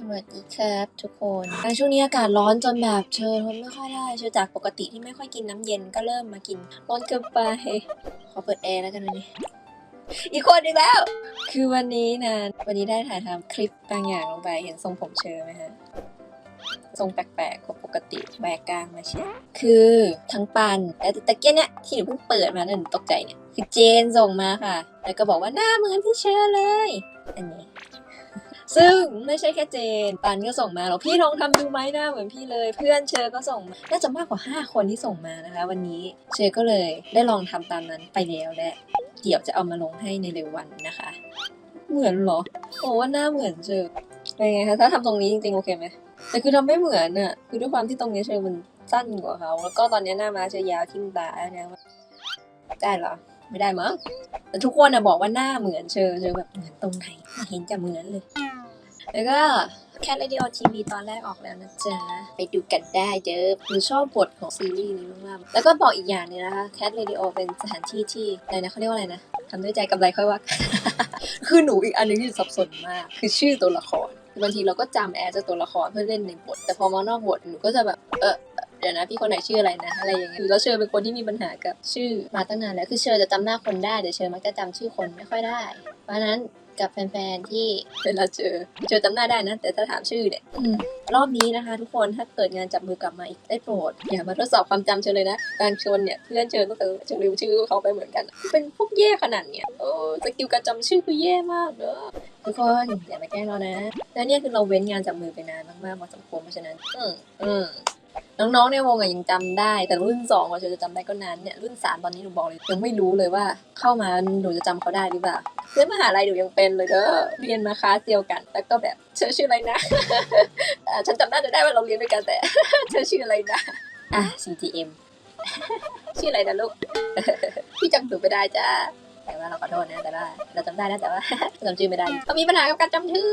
สวัสดีครับทุกคนอะช่วงนี้อากาศร้อนจนแบบเชอทนไม่ค่อยได้เชอจากปกติที่ไม่ค่อยกินน้ำเย็นก็เริ่มมากินร้อนเกินไปขอเปิดแอร์แล้วกันวันนี้อีกคนอีกแล้ว คือวันนี้นะวันนี้ได้ถ่ายทำคลิปบางอย่างลงไปเห็นทรงผมเชอไหมฮะทรงแปลกๆกว่าปกติแบกกลางมาเชียคือทั้งปันแต่ตะเกียเนี่ยที่หนูเพิ่งเปิดมานั่นหนูตกใจเนี่ยคือเจนส่งมาค่ะ แล้วก็บอกว่าหน้าเหมือนพี่เชอร์เลย อันนี้ ซึ่งไม่ใช่แค่เจนปันก็ส่งมาแล้วพี่ลองทำดูไหมหน้าเหมือนพี่เลย เพื่อนเชอก็ส่งมาน่าจะมากกว่า 5 คนที่ส่งมานะคะ วันนี้เชอก็เลยได้ลองทำตามนั้นไปแล้วและเดี๋ยวจะเอามาลงให้ในเร็ววันนะคะ เหมือนหรอโอ้ว่าหน้าเหมือนเชอเป็นไงคะถ้าทำตรงนี้จริงๆโอเคไหมแต่คือทำไม่เหมือนอะคือด้วยความที่ตรงนี้เชอมันสั้นกว่าเขาแล้วก็ตอนนี้หน้ามาเชอยาวทิ่มตาเนี่ยได้เหรอไม่ได้มั้งแต่ทุกคนอะบอกว่าหน้าเหมือนเชอเชอแบบเหมือนตรงไหนเห็นจะเหมือนเลย แล้วก็แคทเรดิโอทีวีตอนแรกออกแล้วนะจ๊ะ ไปดูกันได้เด้อหนูชอบบทของซีรีส์นี้มากๆแล้วก็บอกอีกอย่างนึงนะคะแคทเรดิโอเป็นสถานที่ที่อะไรนะเขาเรียกว่าอะไรนะทำด้วยใจกับไรค่อยว่ากันคือหนูอีกอันหนึงที่สับสนมาก คือชื่อตัวละครบางทีเราก็จำแอร์จากตัวละครเพื่อเล่นในบทแต่พอมานอกบทหนูก็จะแบบเออ ดี๋ยวนะพี่คนไหนชื่ออะไรนะอะไรอย่างเงี้ยแล้วเชอเป็นคนที่มีปัญหากับชื่อมาตั้งนานแล้วคือเชอจะจำหน้าคนได้แต่เชอมักจะจำชื่อคนไม่ค่อยได้ เพราะนั้นกับแฟนๆที่เวลาเจอเจอจำหน้าได้นะ แต่ถ้าถามชื่อเนี่ยรอบนี้นะคะ ทุกคนถ้าเกิดงานจับมือกลับมาอีกได้โปรดอย่ามาทดสอบความจำเชอเลยนะบางคนเนี่ยเพื่อนเชอต้องเจอเชอลืมชื่อเขาไปเหมือนกัน เป็นพวกแย่ขนาดเนี้ยโอ้สกิลการจำชื่อคือแย่มากเนอะทุกคนอย่ามาแกล้งเรานะ แล้วเนี่ยคือเราเว้นงานจับมือไปนานมากๆพอสมควรเพราะฉะนั้น อืมอืม น้องๆในวงยังจำได้ แต่รุ่นสองกว่าจะจำได้ก็นานเนี่ยรุ่นสามตอนนี้หนูบอกเลยยังไม่รู้เลยว่าเข้ามาหนูจะจำเขาได้หรือเปล่าเพื่อนมหาลัยหนูยังเป็นเลยเด้อเรียนมาคลาสเดียวกัน แล้วก็แบบเธอชื่ออะไรนะฉันจำได้จะได้ว่าเราเรียนด้วยกันแต่เธอชื่ออะไรนะอะ CGM ชื่ออะไรนะลูกพี่จำถูไม่ได้จ้าแต่ว่าเราขอโทษนะแต่ว่าเราจำได้นะแต่ว่าจำชื่อไม่ได้เขามีปัญหากับการจำชื่อ